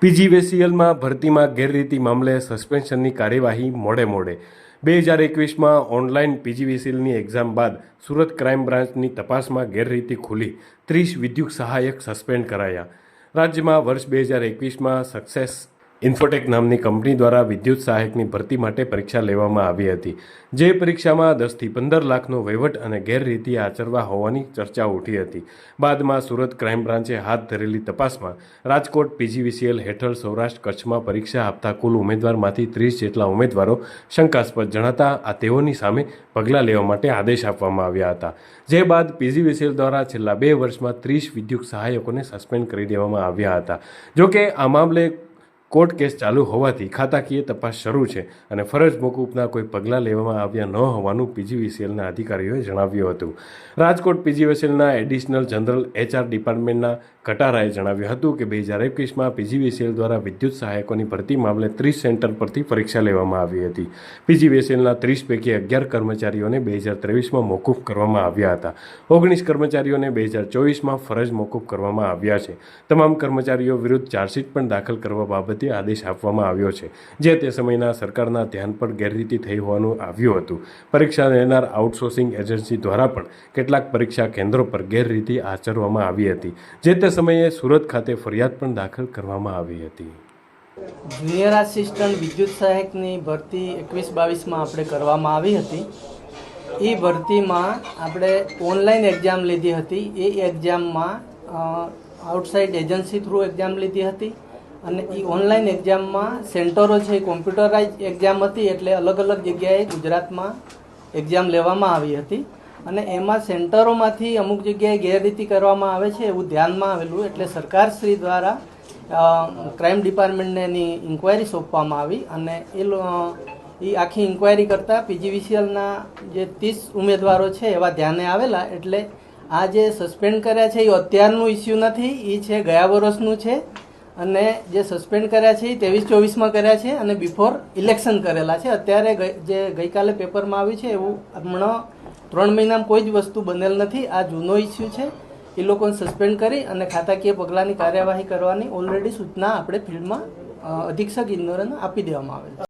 પીજીવીસીએલમાં ભરતીમાં ગેરરીતિ મામલે સસ્પેન્શનની કાર્યવાહી મોડે મોડે. બે હજાર એકવીસમાં ઓનલાઈન પીજીવીસીએલની એક્ઝામ બાદ સુરત ક્રાઇમ બ્રાન્ચની તપાસમાં ગેરરીતિ ખુલી. ત્રીસ વિદ્યુત સહાયક સસ્પેન્ડ કરાયા. રાજ્યમાં વર્ષ બે હજાર એકવીસમાં સક્સેસ ઇન્ફોટેક નામની કંપની દ્વારા વિદ્યુત સહાયકની ભરતી માટે પરીક્ષા લેવામાં આવી હતી. જે પરીક્ષામાં દસથી પંદર લાખનો વહીવટ અને ગેરરીતિ આચરવા હોવાની ચર્ચા ઉઠી હતી. બાદમાં સુરત ક્રાઇમ બ્રાન્ચે હાથ ધરેલી તપાસમાં રાજકોટ પીજીવીસીએલ હેઠળ સૌરાષ્ટ્ર કચ્છમાં પરીક્ષા આપતા કુલ ઉમેદવારમાંથી ત્રીસ જેટલા ઉમેદવારો શંકાસ્પદ જણાતા આ તેઓની સામે પગલાં લેવા માટે આદેશ આપવામાં આવ્યા હતા. જે બાદ પીજીવીસીએલ દ્વારા છેલ્લા બે વર્ષમાં ત્રીસ વિદ્યુત સહાયકોને સસ્પેન્ડ કરી દેવામાં આવ્યા હતા. જોકે આ મામલે કોર્ટ કેસ ચાલુ હોવાથી ખાતાકીય તપાસ શરૂ છે અને ફરજ મોકૂફના કોઈ પગલાં લેવામાં આવ્યા ન હોવાનું પીજીવીસીએલના અધિકારીઓએ જણાવ્યું હતું. રાજકોટ પીજીવીસીએલના એડિશનલ જનરલ એચઆર ડિપાર્ટમેન્ટના કટારાએ જણાવ્યું હતું કે બે હજાર એકવીસમાં પીજીવીસીએલ દ્વારા વિદ્યુત સહાયકોની ભરતી મામલે ત્રીસ સેન્ટર પરથી પરીક્ષા લેવામાં આવી હતી. પીજીવીસીએલના ત્રીસ પૈકી અગિયાર કર્મચારીઓને બે હજાર ત્રેવીસમાં મોકૂફ કરવામાં આવ્યા હતા. ઓગણીસ કર્મચારીઓને બે હજાર ચોવીસમાં ફરજ મોકૂફ કરવામાં આવ્યા છે. તમામ કર્મચારીઓ વિરુદ્ધ ચાર્જશીટ પણ દાખલ કરવા બાબતે આદેશ આપવામાં આવ્યો છે, જે તે સમયના સરકારના ધ્યાન પર ગેરરીતિ થઈ હોવાનું આવ્યું હતું. પરીક્ષા લેનાર આઉટસોર્સિંગ એજન્સી દ્વારા પણ કેટલાક પરીક્ષા કેન્દ્રો પર ગેરરીતિ આચરવામાં આવી હતી, જે તે સમયે સુરત ખાતે ફરિયાદ પણ દાખલ કરવામાં આવી હતી. જુનિયર આસિસ્ટન્ટ વિદ્યુત સહાયકની ભરતી એકવીસ બાવીસમાં આપણે કરવામાં આવી હતી. એ ભરતીમાં આપણે ઓનલાઈન એક્ઝામ લીધી હતી. એ એક્ઝામમાં આઉટસાઇડ એજન્સી થ્રુ એક્ઝામ લીધી હતી અને એ ઓનલાઈન એક્ઝામમાં સેન્ટરો છે એ કોમ્પ્યુટરાઇઝ એક્ઝામ હતી એટલે અલગ અલગ જગ્યાએ ગુજરાતમાં એક્ઝામ લેવામાં આવી હતી. અને એમાં સેન્ટરોમાંથી અમુક જગ્યાએ ગેરરીતિ કરવામાં આવે છે એવું ધ્યાનમાં આવેલું, એટલે સરકારશ્રી દ્વારા ક્રાઇમ ડિપાર્ટમેન્ટને એની ઇન્ક્વાયરી સોંપવામાં આવી અને એ એ આખી ઇન્ક્વાયરી કરતાં પીજીવીસીએલના જે ત્રીસ ઉમેદવારો છે એવા ધ્યાને આવેલા, એટલે આ જે સસ્પેન્ડ કર્યા છે એ અત્યારનું ઇસ્યુ નથી એ છે ગયા વર્ષનું છે અને જે સસ્પેન્ડ કર્યા છે એ ત્રેવીસ ચોવીસમાં કર્યા છે અને બિફોર ઇલેક્શન કરેલા છે. અત્યારે જે ગઈકાલે પેપરમાં આવ્યું છે એવું હમણાં ત્રણ મહિનામાં કોઈ જ વસ્તુ બનેલ નથી. આ જૂનો ઇસ્યુ છે. એ લોકોને સસ્પેન્ડ કરી અને ખાતાકીય પગલાંની કાર્યવાહી કરવાની ઓલરેડી સૂચના આપણે ફિલ્ડમાં અધિક્ષક ઇન્દોરને આપી દેવામાં આવેલ છે.